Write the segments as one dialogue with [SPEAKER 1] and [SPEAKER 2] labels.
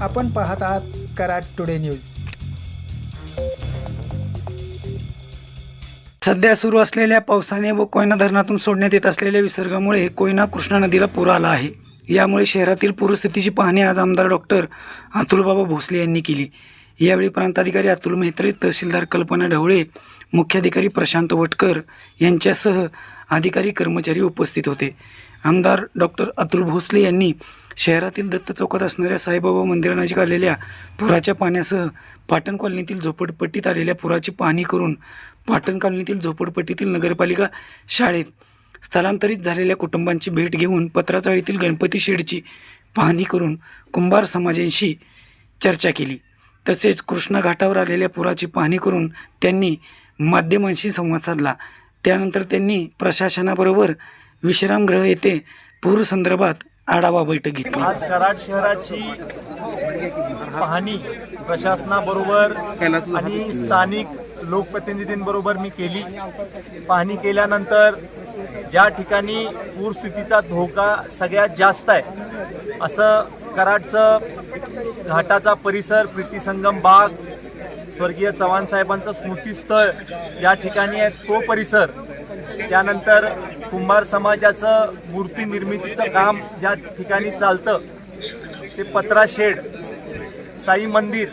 [SPEAKER 1] आपण पाहत आहात कराड टुडे न्यूज.
[SPEAKER 2] सध्या सुरू असलेल्या पावसाने व कोयना धरणातून सोडण्यात येत असलेल्या विसर्गामुळे कोयना कृष्णा नदीला पूर आला आहे. यामुळे शहरातील पूरस्थितीची पाहणी आज आमदार डॉक्टर अतुलबाबा भोसले यांनी केली. यावेळी प्रांताधिकारी अतुल मेहत्रे तहसीलदार कल्पना ढवळे मुख्याधिकारी प्रशांत वटकर यांच्यासह अधिकारी कर्मचारी उपस्थित होते. आमदार डॉक्टर अतुल भोसले यांनी शहरातील दत्त चौकात असणाऱ्या साईबाबा मंदिरानजीक आलेल्या पुराच्या पाण्यासह पाटण कॉलनीतील झोपडपट्टीत आलेल्या पुराची पाहणी करून पाटण कॉलनीतील झोपडपट्टीतील नगरपालिका शाळेत स्थलांतरित झालेल्या कुटुंबांची भेट घेऊन पत्राचाळीतील गणपती शेडची पाहणी करून कुंभार समाजांशी चर्चा केली. तसेच कृष्णा घाटावर आलेल्या पुराची पाहणी करून त्यांनी माध्यमांशी संवाद साधला. त्यानंतर त्यांनी प्रशासनाबरोबर विश्रामगृह येथे पूर संदर्भात आढावा बैठक घेतली.
[SPEAKER 3] आज कराड शहराची पाहणी प्रशासनाबरोबर आणि स्थानिक लोकप्रतिनिधींबरोबर मी केली. पाहणी केल्यानंतर ज्या ठिकाणी पूरस्थितीचा धोका सगळ्यात जास्त आहे असं कराडचं घाटाचा परिसर प्रीतीसंगम बाग स्वर्गीय चव्हाण साहेबांचं स्मृतीस्थळ या ठिकाणी आहे तो परिसर. त्यानंतर कुंभार समाजाचं मूर्ती निर्मितीचं काम ज्या ठिकाणी चालतं ते पत्रा शेड साई मंदिर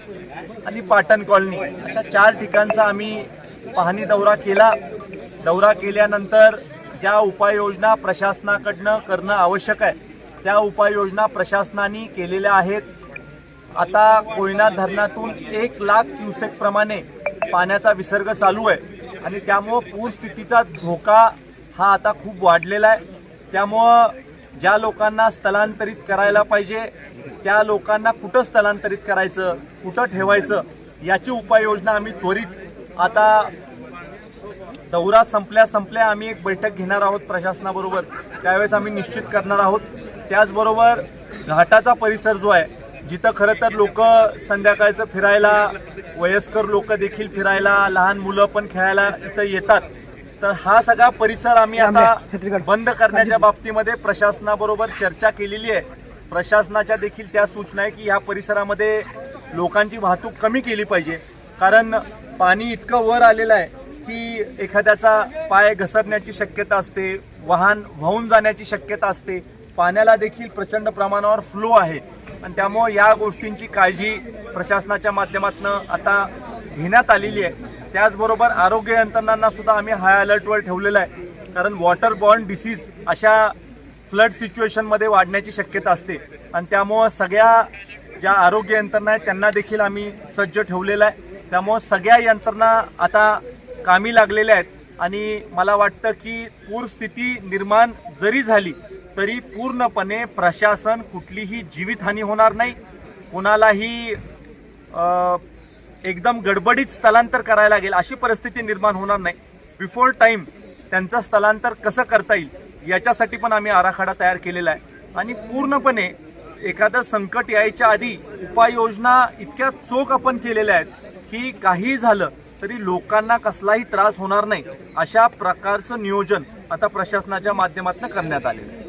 [SPEAKER 3] आणि पाटण कॉलनी. अशा चार ठिकाणचा आम्ही पाहणी दौरा केला. दौरा केल्यानंतर ज्या उपाययोजना प्रशासनाकडनं करणं आवश्यक आहे त्या उपाययोजना प्रशासनाने केलेल्या आहेत. आता कोयना धरणातून एक लाख क्युसेक प्रमाणे पाण्याचा विसर्ग चालू आहे. आणि त्यामुळं पूरस्थितीचा धोका हा आता खूप वाढलेला आहे. त्यामुळं ज्या लोकांना स्थलांतरित करायला पाहिजे त्या लोकांना कुठं स्थलांतरित करायचं कुठं ठेवायचं याची उपाययोजना आम्ही त्वरित आता दौरा संपल्या संपल्या आम्ही एक बैठक घेणार आहोत प्रशासनाबरोबर. त्यावेळेस आम्ही निश्चित करणार आहोत. त्याचबरोबर घाटाचा परिसर जो आहे जिथं खरं तर लोक संध्याकाळचं फिरायला वयस्कर लोक देखील फिरायला लहान मुलं पण खेळायला इथं येतात. तर हा सगळा परिसर आम्ही आता बंद करण्याच्या बाबतीमध्ये प्रशासनाबरोबर चर्चा केलेली आहे. प्रशासनाच्या देखील त्या सूचना आहे की ह्या परिसरामध्ये लोकांची वाहतूक कमी केली पाहिजे. कारण पाणी इतकं वर आलेलं आहे की एखाद्याचा पाय घसरण्याची शक्यता असते वाहन वाहून जाण्याची शक्यता असते. पाण्याला देखील प्रचंड प्रमाणावर फ्लो आहे. आणि त्यामुळं या गोष्टींची काळजी प्रशासनाच्या माध्यमातून आता घेण्यात आलेली आहे. त्याचबरोबर आरोग्य यंत्रणांना सुद्धा आम्ही हाय अलर्टवर ठेवलेलं आहे. कारण वॉटर बॉर्न डिसीज अशा फ्लड सिच्युएशनमध्ये वाढण्याची शक्यता असते. आणि त्यामुळं सगळ्या ज्या आरोग्य यंत्रणा आहेत त्यांना देखील आम्ही सज्ज ठेवलेलं आहे. त्यामुळं सगळ्या यंत्रणा आता कामी लागलेल्या आहेत. आणि मला वाटतं की पूरस्थिती निर्माण जरी झाली तरी पूर्णपणे प्रशासन कुठलीही जीवितहानी होणार नाही. कुणालाही एकदम गडबडीत स्थलांतर करायला लागेल अशी परिस्थिती निर्माण होणार नाही. बिफोर टाईम त्यांचं स्थलांतर कसं करता येईल याच्यासाठी पण आम्ही आराखडा तयार केलेला आहे. आणि पूर्णपणे एखादं संकट यायच्या आधी उपाययोजना इतक्या चोख आपण केलेल्या आहेत की काही झालं तरी लोकांना कसलाही त्रास होणार नाही अशा प्रकारचं नियोजन आता प्रशासनाच्या माध्यमातून करण्यात आलेलं आहे.